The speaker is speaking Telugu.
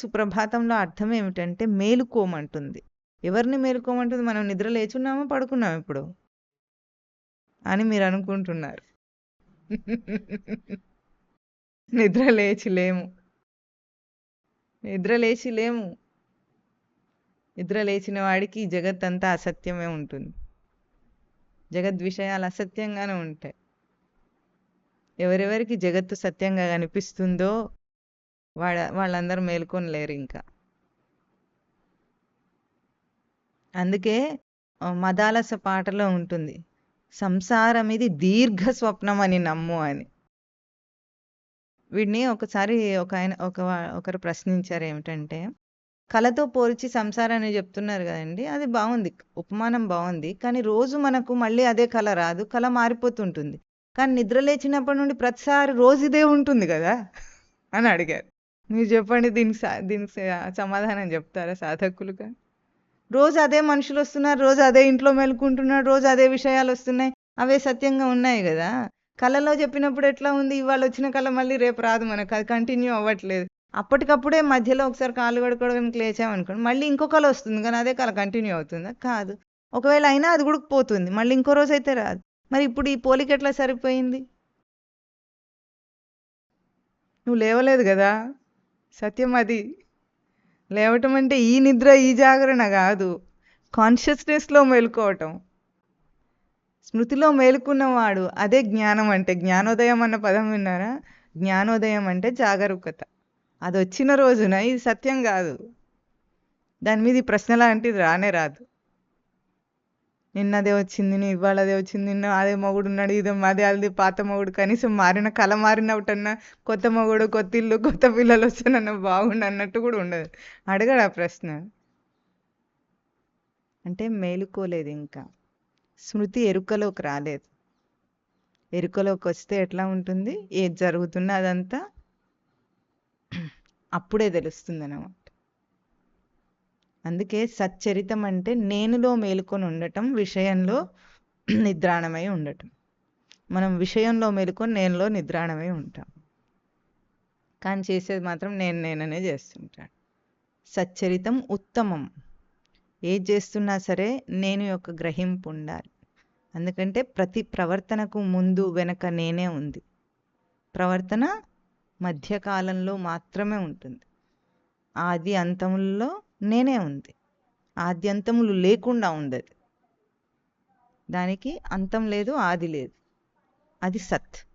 సుప్రభాతంలో అర్థం ఏమిటంటే మేలుకోమంటుంది. ఎవరిని మేలుకోమంటుంది? మనం నిద్ర లేచున్నామా? పడుకున్నాం ఇప్పుడు? అని మీరు అనుకుంటున్నారు. నిద్ర లేచి లేము. నిద్ర లేచి లేము. నిద్ర లేచిన వాడికి జగత్ అంతా అసత్యమే ఉంటుంది. జగద్ విషయాలు అసత్యంగానే ఉంటాయి. ఎవరెవరికి జగత్తు సత్యంగా కనిపిస్తుందో వాళ్ళ వాళ్ళందరూ మేల్కొని లేరు ఇంకా. అందుకే మదాలస పాటలో ఉంటుంది సంసారం ఇది దీర్ఘ స్వప్నం అని నమ్ము అని. వీడిని ఒకసారి ఒక ఆయన ఒక ఒకరు ప్రశ్నించారు ఏమిటంటే కళతో పోల్చి సంసారాన్ని చెప్తున్నారు కదండి అది బాగుంది ఉపమానం బాగుంది కానీ రోజు మనకు మళ్ళీ అదే కళ రాదు కళ మారిపోతుంటుంది. కానీ నిద్ర లేచినప్పటి నుండి ప్రతిసారి రోజు ఇదే ఉంటుంది కదా అని అడిగారు. మీరు చెప్పండి దీనికి దీనికి సమాధానం చెప్తారా సాధకులుగా? రోజు అదే మనుషులు వస్తున్నారు రోజు అదే ఇంట్లో మెలుకుంటున్నారు రోజు అదే విషయాలు వస్తున్నాయి అవే సత్యంగా ఉన్నాయి కదా? కళలో చెప్పినప్పుడు ఎట్లా ఉంది? ఇవాళ వచ్చిన కళ మళ్ళీ రేపు రాదు మనకు అది కంటిన్యూ అవ్వట్లేదు. అప్పటికప్పుడే మధ్యలో ఒకసారి కాలు కడుక్కోవడానికి లేచామనుకోండి మళ్ళీ ఇంకో కళ వస్తుంది కానీ అదే కళ కంటిన్యూ అవుతుందా? కాదు. ఒకవేళ అయినా అది కూడా పోతుంది మళ్ళీ ఇంకో రోజు అయితే రాదు. మరి ఇప్పుడు ఈ పోలిక ఎట్లా సరిపోయింది? నువ్వు లేవలేదు కదా? సత్యం అది. లేవటం అంటే ఈ నిద్ర ఈ జాగరణ కాదు. కాన్షియస్నెస్లో మేలుకోవటం. స్మృతిలో మేలుకున్నవాడు అదే జ్ఞానం అంటే జ్ఞానోదయం అన్న పదం విన్నారా? జ్ఞానోదయం అంటే జాగరూకత. అది వచ్చిన రోజున ఇది సత్యం కాదు. దాని మీద ఈ ప్రశ్న లాంటిది రానే రాదు. నిన్నదే వచ్చింది నీ ఇవాళదే వచ్చింది నిన్న అదే మొగుడు ఉన్నాడు ఇదే అదే అది పాత మొగుడు కనీసం మారిన కళ మారినట్టన్నా కొత్త మొగుడు కొత్త ఇల్లు కొత్త పిల్లలు వస్తానన్న బాగుండు అన్నట్టు కూడా ఉండదు. అడగడు ఆ ప్రశ్న? అంటే మేలుకోలేదు ఇంకా. స్మృతి ఎరుకలోకి రాలేదు. ఎరుకలోకి వస్తే ఎట్లా ఉంటుంది? ఏది జరుగుతున్నా అదంతా అప్పుడే తెలుస్తుంది అన్నమాట అందుకే సచ్చరితం అంటే నేనులో మేలుకొని ఉండటం విషయంలో నిద్రాణమై ఉండటం. మనం విషయంలో మేలుకొని నేనులో నిద్రాణమై ఉంటాం. కానీ చేసేది మాత్రం నేను నేననే చేస్తుంటాను. సచ్చరితం ఉత్తమం. ఏది చేస్తున్నా సరే నేను యొక్క గ్రహింపు ఉండాలి. ఎందుకంటే ప్రతి ప్రవర్తనకు ముందు వెనక నేనే ఉంది. ప్రవర్తన మధ్యకాలంలో మాత్రమే ఉంటుంది. ఆది అంతముల్లో నేనే ఉంది. ఆద్యంతములు లేకుండా ఉండదు. దానికి అంతం లేదు ఆది లేదు. అది సత్.